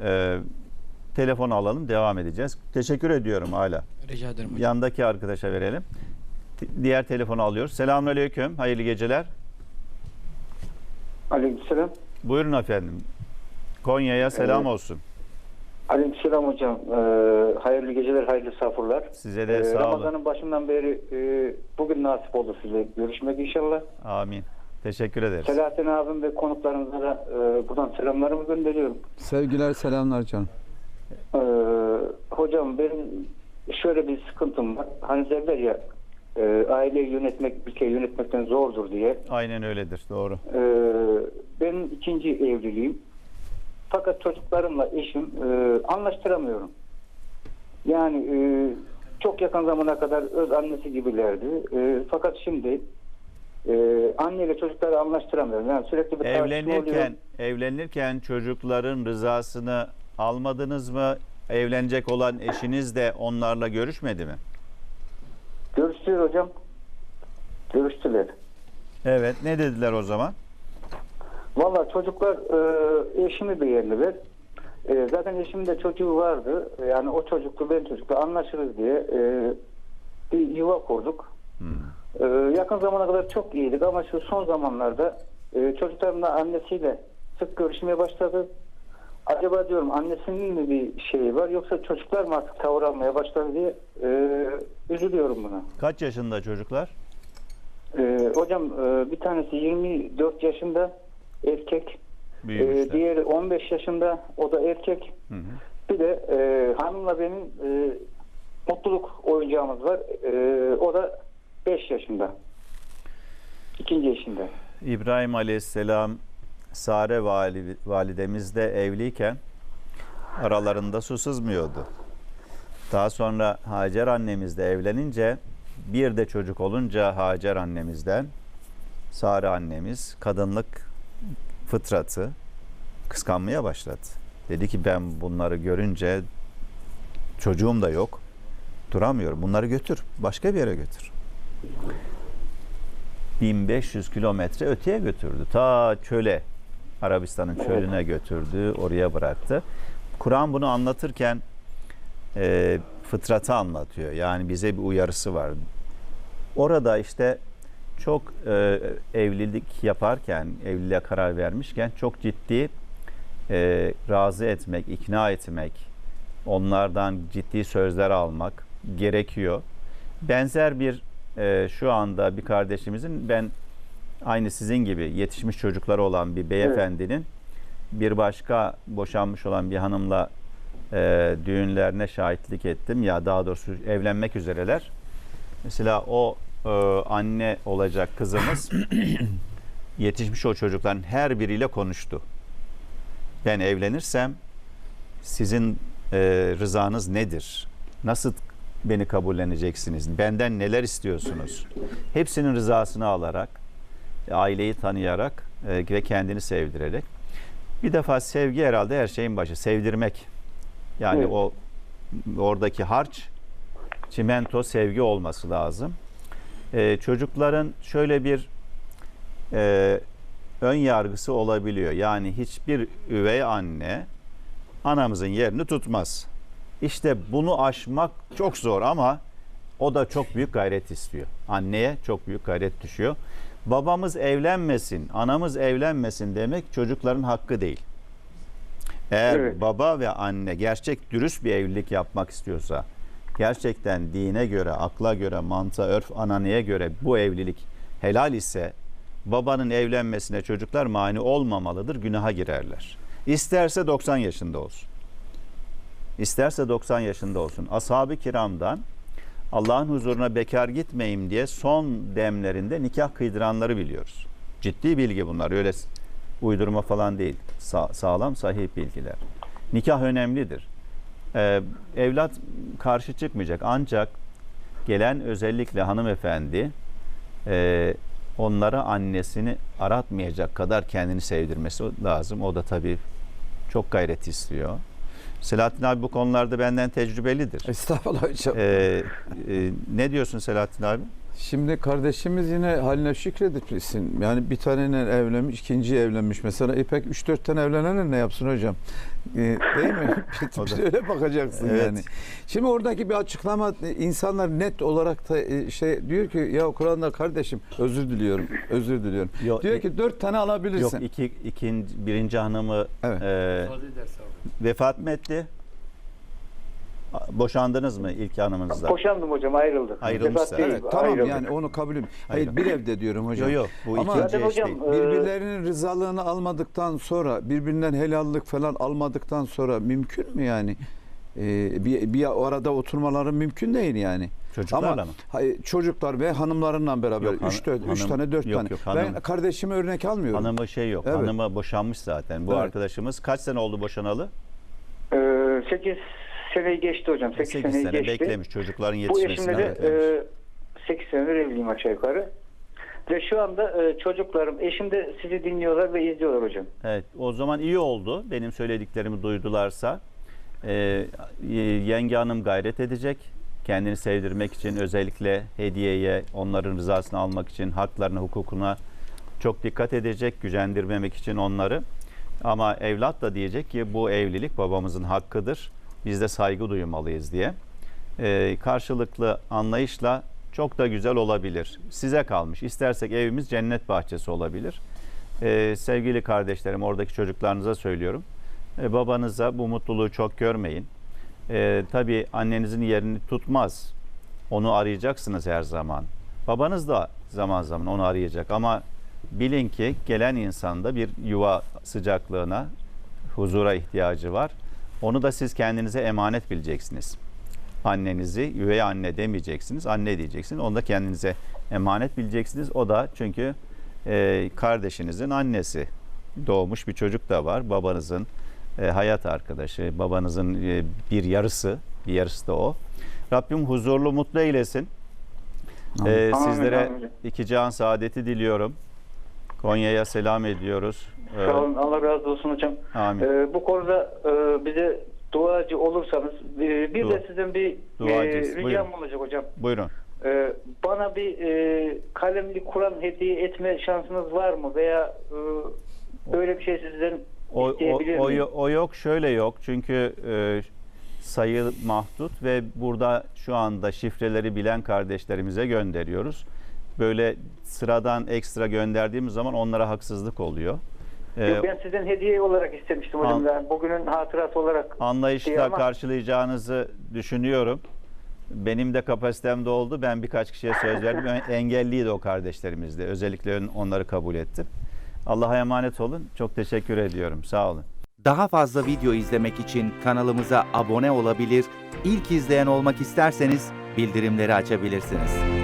e, telefon alalım devam edeceğiz. Teşekkür ediyorum hala. Rica ederim hocam. Yandaki arkadaşa verelim. T- Diğer telefonu alıyoruz. Selamünaleyküm. Hayırlı geceler. Aleykümselam. Buyurun efendim. Konya'ya selam Evet. olsun. Aleykümselam hocam. Ee, hayırlı geceler, hayırlı safurlar. Size de Ee, sağ olun. Ramazan'ın başından beri e, bugün nasip oldu size görüşmek inşallah. Amin. Teşekkür ederiz. Selahattin abim ve konuklarınıza da e, buradan selamlarımı gönderiyorum. Sevgiler, selamlar canım. Ee, hocam benim şöyle bir sıkıntım var. Hani derler ya e, aileyi yönetmek, ülkeyi yönetmekten zordur diye. Aynen öyledir. Doğru. Ee, benim ikinci evliliğim. Fakat çocuklarımla eşim e, anlaştıramıyorum. Yani e, çok yakın zamana kadar öz annesi gibilerdi. E, fakat şimdi e, anneyle çocukları anlaştıramıyorum. Yani sürekli bir tartışma oluyor. Evlenirken evlenirken çocukların rızasını almadınız mı? Evlenecek olan eşiniz de onlarla görüşmedi mi? Görüştüler hocam. Görüştüler. Evet. Ne dediler o zaman? Valla çocuklar e, eşimi beğendiler. E, zaten eşimin de çocuğu vardı. Yani o çocuklu ben çocukla anlaşırız diye e, bir yuva kurduk. Hmm. E, yakın zamana kadar çok iyiydik ama şu son zamanlarda e, çocuklarımla annesiyle sık görüşmeye başladı. Acaba diyorum annesinin mi bir şeyi var yoksa çocuklar mı artık tavır almaya başladı diye e, üzülüyorum buna. Kaç yaşında çocuklar? E, hocam e, bir tanesi 24 yaşında erkek. Ee, diğeri 15 yaşında o da erkek. Hı hı. Bir de e, hanımla benim e, mutluluk oyuncağımız var. E, o da 5 yaşında. İkinci yaşında. İbrahim Aleyhisselam Sare vali, validemizle evliyken aralarında su sızmıyordu. Daha sonra Hacer annemizle evlenince bir de çocuk olunca Hacer annemizden Sare annemiz kadınlık fıtratı kıskanmaya başladı. Dedi ki ben bunları görünce çocuğum da yok. Duramıyorum. Bunları götür. Başka bir yere götür. 1500 kilometre öteye götürdü. Ta çöle, Arabistan'ın çölüne götürdü, oraya bıraktı. Kur'an bunu anlatırken e, fıtratı anlatıyor. Yani bize bir uyarısı var. Orada işte çok e, evlilik yaparken, evliliğe karar vermişken çok ciddi e, razı etmek, ikna etmek, onlardan ciddi sözler almak gerekiyor. Benzer bir e, şu anda bir kardeşimizin ben aynı sizin gibi yetişmiş çocukları olan bir beyefendinin bir başka boşanmış olan bir hanımla e, düğünlerine şahitlik ettim ya daha doğrusu evlenmek üzereler. Mesela o e, anne olacak kızımız yetişmiş o çocukların her biriyle konuştu. Ben evlenirsem sizin e, rızanız nedir? Nasıl beni kabulleneceksiniz? Benden neler istiyorsunuz? Hepsinin rızasını alarak, aileyi tanıyarak e, ve kendini sevdirerek. Bir defa sevgi herhalde her şeyin başı. Sevdirmek. Yani Evet. o oradaki harç, çimento sevgi olması lazım. E, çocukların şöyle bir e, ön yargısı olabiliyor. Yani hiçbir üvey anne anamızın yerini tutmaz. İşte bunu aşmak çok zor ama o da çok büyük gayret istiyor. Anneye çok büyük gayret düşüyor. Babamız evlenmesin, anamız evlenmesin demek çocukların hakkı değil. Eğer Evet. baba ve anne gerçek dürüst bir evlilik yapmak istiyorsa, gerçekten dine göre, akla göre, mantığa, örf, ananeye göre bu evlilik helal ise babanın evlenmesine çocuklar mani olmamalıdır, günaha girerler. İsterse 90 yaşında olsun. İsterse 90 yaşında olsun. Ashab-ı kiramdan Allah'ın huzuruna bekar gitmeyeyim diye son demlerinde nikah kıydıranları biliyoruz. Ciddi bilgi bunlar. Öyle uydurma falan değil. Sa- sağlam, sahih bilgiler. Nikah önemlidir. Ee, evlat karşı çıkmayacak. Ancak gelen özellikle hanımefendi e, onlara annesini aratmayacak kadar kendini sevdirmesi lazım. O da tabii çok gayret istiyor. Selahattin abi bu konularda benden tecrübelidir. Estağfurullah hocam. Ee, e, ne diyorsun Selahattin abi? Şimdi kardeşimiz yine haline şükredilsin. Yani bir taneyle evlenmiş, ikinci evlenmiş. Mesela İpek 3-4 tane evlenenler ne yapsın hocam? Ee, değil mi? Bir öyle bakacaksın Evet. yani. Şimdi oradaki bir açıklama insanlar net olarak da e, şey diyor ki ya Kur'an'da kardeşim özür diliyorum. Özür diliyorum. Yok, diyor e- ki 4 tane Yok alabilirsin. iki, ikinci, birinci hanımı Evet. e, vefat mı etti? Boşandınız mı ilk hanımınızla? Boşandım hocam ayrıldık. Değil, Evet, tamam ayrıldık. yani onu kabul ediyorum. Hayır bir evde diyorum hocam. Yok yok bu Ama- ikinci eş hocam, değil. Birbirlerinin rızalığını almadıktan sonra, birbirinden helallik falan almadıktan sonra mümkün mü yani? Ee, bir, bir arada oturmaları mümkün değil yani. Çocuklarla Ama mı? hayır, çocuklar ve hanımlarla beraber Yok, han- 3 dört, üç tane 4 yok, tane. yok, hanım- ben kardeşime örnek almıyorum. Hanımı şey yok. Evet. Hanımı boşanmış zaten. Bu Evet. arkadaşımız kaç sene oldu boşanalı? Ee, 8 seneyi geçti hocam. 8, 8 seneyi sene geçti. beklemiş. Çocukların Bu yetişmesini eşimle de e, 8 senedir evliyim aşağı yukarı. Ve şu anda e, çocuklarım, eşim de sizi dinliyorlar ve izliyorlar hocam. Evet, o zaman iyi oldu. Benim söylediklerimi duydularsa. Y- yenge hanım gayret edecek. Kendini sevdirmek için özellikle hediyeye, onların rızasını almak için, haklarına, hukukuna çok dikkat edecek, gücendirmemek için onları. Ama evlat da diyecek ki bu evlilik babamızın hakkıdır. Biz de saygı duymalıyız diye. Ee, karşılıklı anlayışla çok da güzel olabilir. Size kalmış. İstersek evimiz cennet bahçesi olabilir. Ee, sevgili kardeşlerim, oradaki çocuklarınıza söylüyorum. Ee, babanıza bu mutluluğu çok görmeyin. Ee, tabii annenizin yerini tutmaz. Onu arayacaksınız her zaman. Babanız da zaman zaman onu arayacak ama bilin ki gelen insanda bir yuva sıcaklığına, huzura ihtiyacı var. Onu da siz kendinize emanet bileceksiniz. Annenizi üvey anne demeyeceksiniz, anne diyeceksiniz. Onu da kendinize emanet bileceksiniz. O da çünkü e, kardeşinizin annesi. Doğmuş bir çocuk da var. Babanızın e, hayat arkadaşı, babanızın e, bir yarısı, bir yarısı da o. Rabbim huzurlu, mutlu eylesin. Amin. E, Amin, sizlere amin. iki can saadeti diliyorum. Konya'ya selam ediyoruz. E, Sağ olun, Allah razı olsun hocam. Amin. Ee, bu konuda e, bize duacı olursanız e, bir Dua- de sizden bir e, Duacıyız, ricam buyurun. olacak hocam. Buyurun. Ee, bana bir e, kalemli Kur'an hediye etme şansınız var mı? Veya e, öyle bir şey sizden O, o, isteyebilir o, o yok şöyle yok çünkü e, sayı mahdut ve burada şu anda şifreleri bilen kardeşlerimize gönderiyoruz. Böyle sıradan ekstra gönderdiğimiz zaman onlara haksızlık oluyor. E, Yok, ben sizden hediye olarak istemiştim hocam. An- Yani bugünün hatırası olarak. anlayışla ama- karşılayacağınızı düşünüyorum. Benim de kapasitemde oldu. Ben birkaç kişiye söz verdim. En- Engelliydi o kardeşlerimizde. Özellikle on- onları kabul ettim. Allah'a emanet olun. Çok teşekkür ediyorum. Sağ olun. Daha fazla video izlemek için kanalımıza abone olabilir, ilk izleyen olmak isterseniz bildirimleri açabilirsiniz.